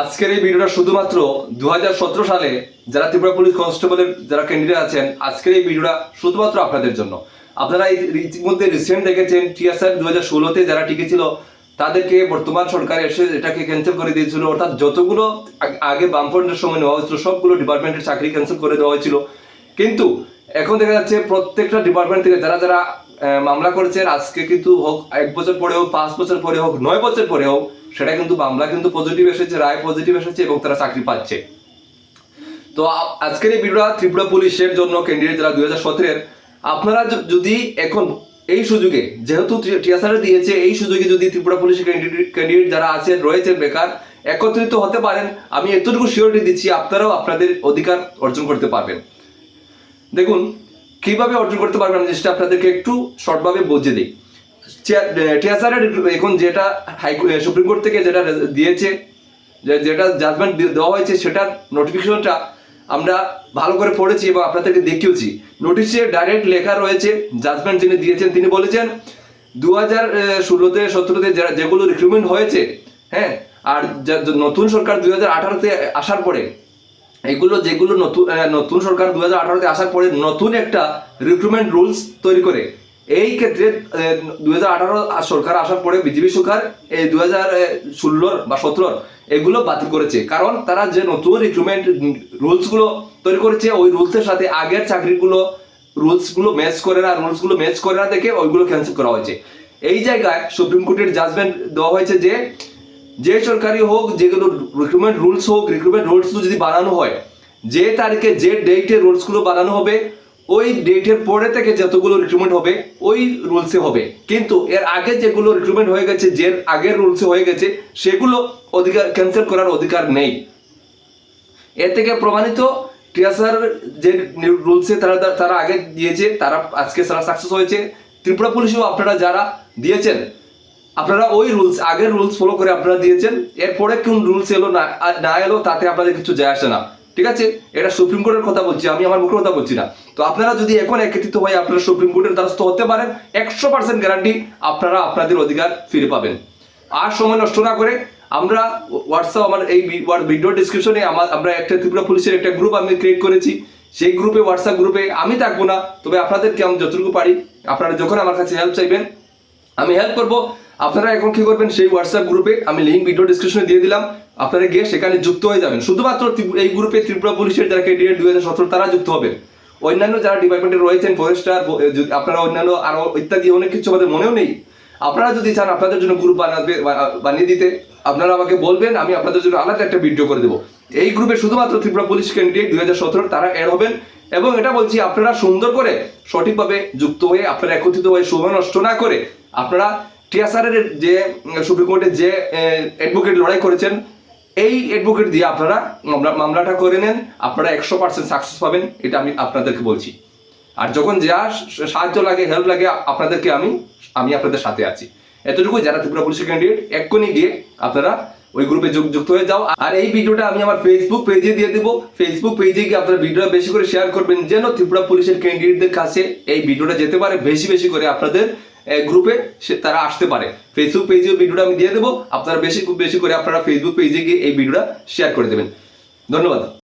আজকের এই ভিডিওটা শুধুমাত্র দু হাজার সতেরো সালে যারা ত্রিপুরা পুলিশ কনস্টেবলের যারা ক্যান্ডিডেট আছেন, আজকের এই ভিডিওটা শুধুমাত্র আপনাদের জন্য। আপনারা ইতিমধ্যে রিসেন্ট দেখেছেন টিএসআর দু হাজার ষোলোতে যারা টিকে ছিল তাদেরকে বর্তমান সরকার এসে এটাকে ক্যান্সেল করে দিয়েছিল। অর্থাৎ যতগুলো আগে বামফ্রন্টের সময় নেওয়া হয়েছিল, সবগুলো ডিপার্টমেন্টের চাকরি ক্যান্সেল করে দেওয়া হয়েছিল। কিন্তু এখন দেখা যাচ্ছে প্রত্যেকটা ডিপার্টমেন্ট থেকে যারা যারা মামলা করেছেন, আজকে কিন্তু হোক এক বছর পরে হোক, পাঁচ বছর পরে হোক, নয় বছর পরে হোক সেটা কিন্তু মামলা কিন্তু পজিটিভ এসেছে, রায় পজিটিভ এসেছে এবং তারা চাকরি পাচ্ছে। তো আজকের এই ভিডিওটা ত্রিপুরা পুলিশের জন্য ক্যান্ডিডেট যারা দুই হাজার আপনারা যদি এখন এই সুযোগে, যেহেতু টিএসআর দিয়েছে, এই সুযোগে যদি ত্রিপুরা পুলিশের ক্যান্ডিডেট ক্যান্ডিডেট যারা আছেন রয়েছেন বেকার, একত্রিত হতে পারেন, আমি এতটুকু শিওরিটি দিচ্ছি, আপনারাও আপনাদের অধিকার অর্জন করতে পারবেন। দেখুন, কীভাবে অর্জন করতে পারবেন জিনিসটা আপনাদেরকে একটু শর্টভাবে বুঝিয়ে দিই। টিএসআর এখন যেটা হাই সুপ্রিম কোর্ট থেকে যেটা দিয়েছে যেটা জাজমেন্ট দেওয়া হয়েছে, সেটার নোটিফিকেশনটা আমরা ভালো করে পড়েছি এবং আপনাদেরকে দেখিয়েছি। নোটিশে ডাইরেক্ট লেখা রয়েছে জাজমেন্ট যিনি দিয়েছেন, তিনি বলেছেন দু হাজার ষোলোতে, সতেরোতে যারা যেগুলো রিক্রুটমেন্ট হয়েছে হ্যাঁ আর নতুন সরকার দুই হাজার আঠারোতে আসার পরে, এগুলো যেগুলো নতুন নতুন সরকার দু হাজার আঠারোতে আসার পরে নতুন একটা রিক্রুটমেন্ট রুলস তৈরি করে এই ক্ষেত্রে দু হাজার আঠারো সরকার আসার পরে, বিজেপি সরকার এই দু হাজার ষোলোর বা সতেরোর এগুলো বাতিল করেছে। কারণ তারা যে নতুন রিক্রুটমেন্ট রুলসগুলো তৈরি করেছে, ওই রুলসের সাথে আগের চাকরিগুলো, রুলসগুলো ম্যাচ করে না, রুলসগুলো ম্যাচ করে না দেখে ওইগুলো ক্যান্সেল করা হয়েছে। এই জায়গায় সুপ্রিম কোর্টের জাজমেন্ট দেওয়া হয়েছে যে যে সরকারি হোক যেগুলো রিক্রুটমেন্ট রুলস হোক রিক্রুটমেন্ট রুলস যদি বানানো হয়, যে তারিখে, যে ডেটে রুলসগুলো বানানো হবে ওই ডেটের পরে থেকে যতগুলো রিক্রুটমেন্ট হবে, ওই রুলসে হবে। কিন্তু এর আগে যেগুলো রিক্রুটমেন্ট হয়ে গেছে, যে আগের রুলসে হয়ে গেছে, সেগুলো অধিকার ক্যান্সেল করার অধিকার নেই। এর থেকে প্রমাণিত টিএসআর যে রুলসে তারা তারা আগে দিয়েছে, তারা আজকে তারা সাকসেস হয়েছে। ত্রিপুরা পুলিশেও আপনারা যারা দিয়েছেন, আপনারা ওই রুলস আগের রুলস ফলো করে আপনারা দিয়েছেন। এরপরে কোন রুলস এলো না না এলো, তাতে আপনাদের কিছু যায় আসে না। ঠিক আছে? এটা সুপ্রিম কোর্টের কথা বলছি, আমি আমার মুখের কথা বলছি না। তো আপনারা যদি এখন একত্রিত হয়ে আপনারা সুপ্রিম কোর্টের দ্বারস্থ হতে পারেন, একশো পার্সেন্ট গ্যারান্টি আপনারা আপনাদের অধিকার ফিরে পাবেন। আর সময় নষ্ট না করে আমরা হোয়াটসঅ্যাপ আমার এই ভিডিও ডিসক্রিপশনে আমার আমরা একটা ত্রিপুরা পুলিশের একটা গ্রুপ আমি ক্রিয়েট করেছি। সেই গ্রুপে হোয়াটসঅ্যাপ গ্রুপে আমি থাকব না, তবে আপনাদেরকে আমি যতটুকু পারি, আপনারা যখন আমার কাছে হেল্প চাইবেন, আমি হেল্প করব। আপনারা এখন কি করবেন? সেই হোয়াটসঅ্যাপ গ্রুপে আমি লিঙ্ক ভিডিও ডিসক্রিপশনে দিয়ে দিলাম। আপনারা গিয়ে সেখানে যুক্ত হয়ে যাবেন। শুধুমাত্র এই গ্রুপে ত্রিপুরা পুলিশের যারা ক্যান্ডিডেট দুই হাজার সতেরো তারা যুক্ত হবেন অন্যান্য যারা ডিপার্টমেন্টে রয়েছেন ফরেস্টার আপনারা অন্যান্য আরও ইত্যাদি অনেক কিছু আমাদের মনেও নেই। আপনারা যদি চান আপনাদের জন্য গ্রুপ বানাবে বানিয়ে দিতে, আপনারা আমাকে বলবেন, আমি আপনাদের জন্য আলাদা একটা ভিডিও করে দেবো। এই গ্রুপে শুধুমাত্র ত্রিপুরা পুলিশ ক্যান্ডিডেট দুই হাজার সতেরো তারা অ্যাড হবেন। এবং এটা বলছি, আপনারা সুন্দর করে সঠিকভাবে যুক্ত হয়ে, আপনারা একত্রিত হয়ে সময় নষ্ট না করে আপনারা টিএসআর যে সুপ্রিম কোর্টে যে অ্যাডভোকেট লড়াই করেছেন, এই অ্যাডভোকেট দিয়ে আপনারা মামলাটা করে নেন, আপনারা একশো পার্সেন্ট সাকসেস পাবেন, এটা আমি আপনাদেরকে বলছি। আর যখন যা সাহায্য লাগে হেল্প লাগে, আপনাদেরকে আমি আমি আপনাদের সাথে আছি। এতটুকু যারা ত্রিপুরা পুলিশের ক্যান্ডিডেট এক্ষুনি গিয়ে আপনারা ওই গ্রুপে যুক্ত হয়ে যাও। আর এই ভিডিওটা আমি আমার ফেসবুক পেজে দিয়ে দেবো। ফেসবুক পেজে গিয়ে আপনারা ভিডিওটা বেশি করে শেয়ার করবেন, যেন ত্রিপুরা পুলিশের ক্যান্ডিডেটদের কাছে এই ভিডিওটা যেতে পারে, বেশি বেশি করে আপনাদের গ্রুপে সে তারা আসতে পারে। ফেসবুক পেজে ভিডিওটা আমি দিয়ে দেবো। আপনারা বেশি, খুব বেশি করে আপনারা ফেসবুক পেজে গিয়ে এই ভিডিওটা শেয়ার করে দেবেন। ধন্যবাদ।